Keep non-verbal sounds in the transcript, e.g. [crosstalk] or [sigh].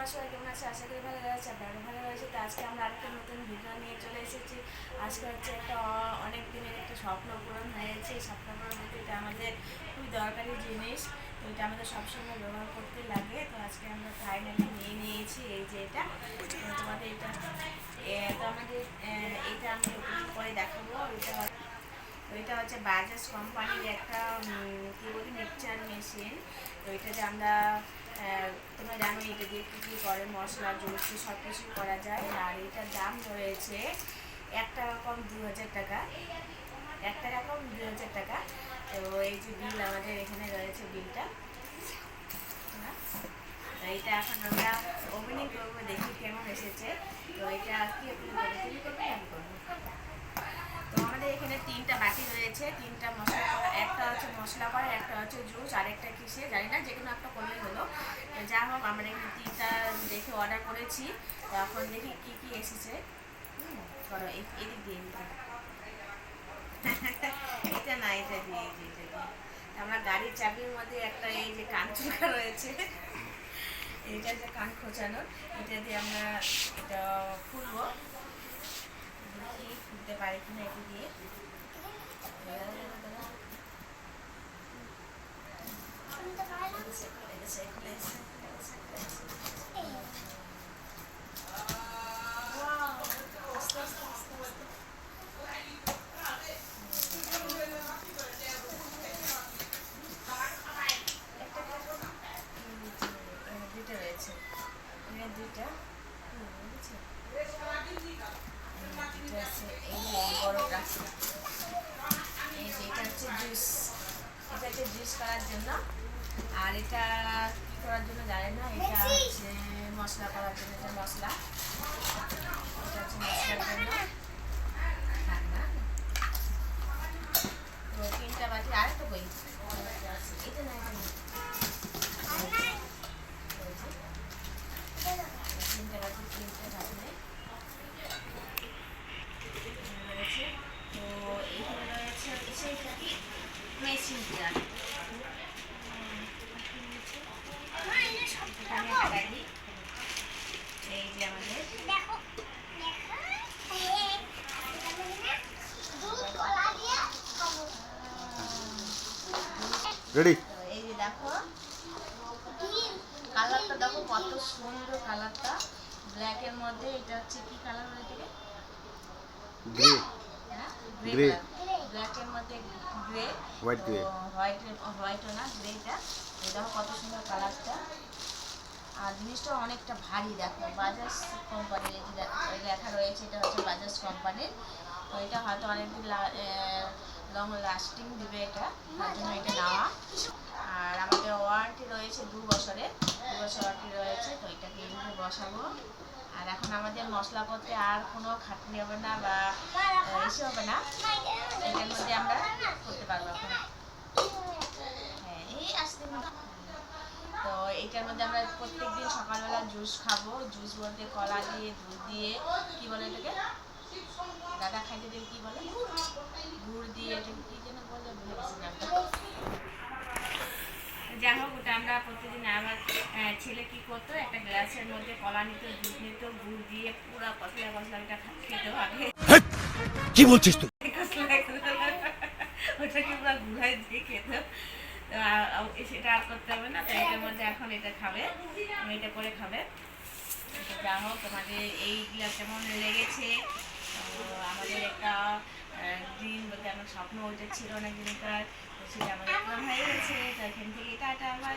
তোমরা সবাই কেমন আছে ভালো আছে আপনারা ভালো তো আজকে আমরা আরেকটা নতুন ভিডিও নিয়ে চলে এসেছি। আজকে একটা অনেক দিনের একটা স্বপ্ন হয়েছে। স্বপ্ন পূরণ এটা আমাদের খুবই দরকারি জিনিস। এটা আমাদের সবসময় ব্যবহার করতে লাগে। তো আজকে আমরা ফাইনালি নিয়ে নিয়েছি এই যে এটা। তোমাদের এটা তো আমাদের এটা আমি করে দেখাবো। এটা এটা হচ্ছে বাজাজ কোম্পানির একটা কি বলি মিক্সচার মেশিন তো এটাতে আমরা তোমরা জানো এটা দিয়ে কী কী করে? মশলা, জুস সব কিছু করা যায়। আর এটার দাম রয়েছে এক টাকা কম দু হাজার টাকা। এক টাকা কম দু হাজার টাকা। তো এই যে বিল আমাদের এখানে রয়েছে বিলটা এইটা এখন আমরা ওপেনিং করব, দেখি কেমন এসেছে। তো এটা কি আপনি তো আমাদের এখানে তিনটা বাটি রয়েছে, তিনটা মশলা মশলা করা, একটা হচ্ছে জুস আর একটা কিসে জানি না যে কোনো একটা করলেই হলো। যা হোক, আমরা এখানে তিনটা দেখে অর্ডার করেছি। এখন দেখি কী কী এসেছে। এ- এদিক দিয়ে [laughs] এটা না, এটা দিয়ে এটা দিয়ে আমরা গাড়ির চাবির মধ্যে একটা এই যে কান চুলকা রয়েছে, এটা যে কান খোঁচানোর, এটা দিয়ে আমরা এটা খুলবো। খুলতে পারি কিনা এটা দিয়ে। দুইটা এটা হচ্ছে জুস। এটা হচ্ছে জুস করার জন্য আর এটা কি করার জন্য জানেন না? এটা হচ্ছে মশলা করার জন্য এটা মশলা। এটা হচ্ছে মশলার জন্য। তো তিনটা আর তো তো এখানে একটা গাড়ি এই যে আমাদের রেডি এই যে দেখো কালারটা দেখো কত সুন্দর কালারটা। ব্ল্যাকের মধ্যে এটা হচ্ছে কি কালার থেকে? Grey grey Grey. ব্ল্যাকের মধ্যে গ্রে. হোয়াইট হোয়াইটও না গ্রেটা এই দেখো কত সুন্দর কালারটা। আর জিনিসটা অনেকটা ভারী দেখো। বাজাজ কোম্পানির লেখা রয়েছে এটা হচ্ছে বাজাজ কোম্পানির তো এটা হয়তো অনেকদিন লং লাস্টিং দিবে এটা। তার জন্য এটা নেওয়া আর আমাদের ওয়ারেন্টি রয়েছে দু বছরের দু বছর ওয়ারেন্টি রয়েছে তো এটাকে এইভাবে বসাবো। আর এখন আমাদের মশলা করতে আর কোনো খাটনি হবে না বা ইসে হবে না। এটার মধ্যে আমরা করতে পারব এখন। হ্যাঁ এই আসতে তো এটার মধ্যে আমরা প্রত্যেক দিন সকালবেলা জুস খাব। জুস বলতে কলা দিয়ে, দুধ দিয়ে, কি বলে এটাকে? দাদা খাইতে দিয়ে কি বলে? গুড় দিয়ে এটাকে কি যেন বলে? ভুলে গেছি যাই হোক ওটা আমরা প্রতিদিন আমার ছেলে কি করতো? একটা গ্লাসের মধ্যে কলা নিত দুধ নিত গুড় দিয়ে পুরো কসলা কসলা ওটা খেতে হবে। কি বলছিস তুই? [laughs] ওটাকে পুরো গুড়াই দিয়ে খেতে। সেটা আর করতে হবে না তো এটার মধ্যে এখন এটা খাবে এটা করে খাবে। যা হোক তোমাদের এই গ্লাস কেমন লেগেছে। আমাদের একটা ড্রিম বলতে আমার স্বপ্ন ওইটা ছিল না কিন্তু তার সেটা আমার হয়ে গেছে, তো এখান থেকে টাটা আমার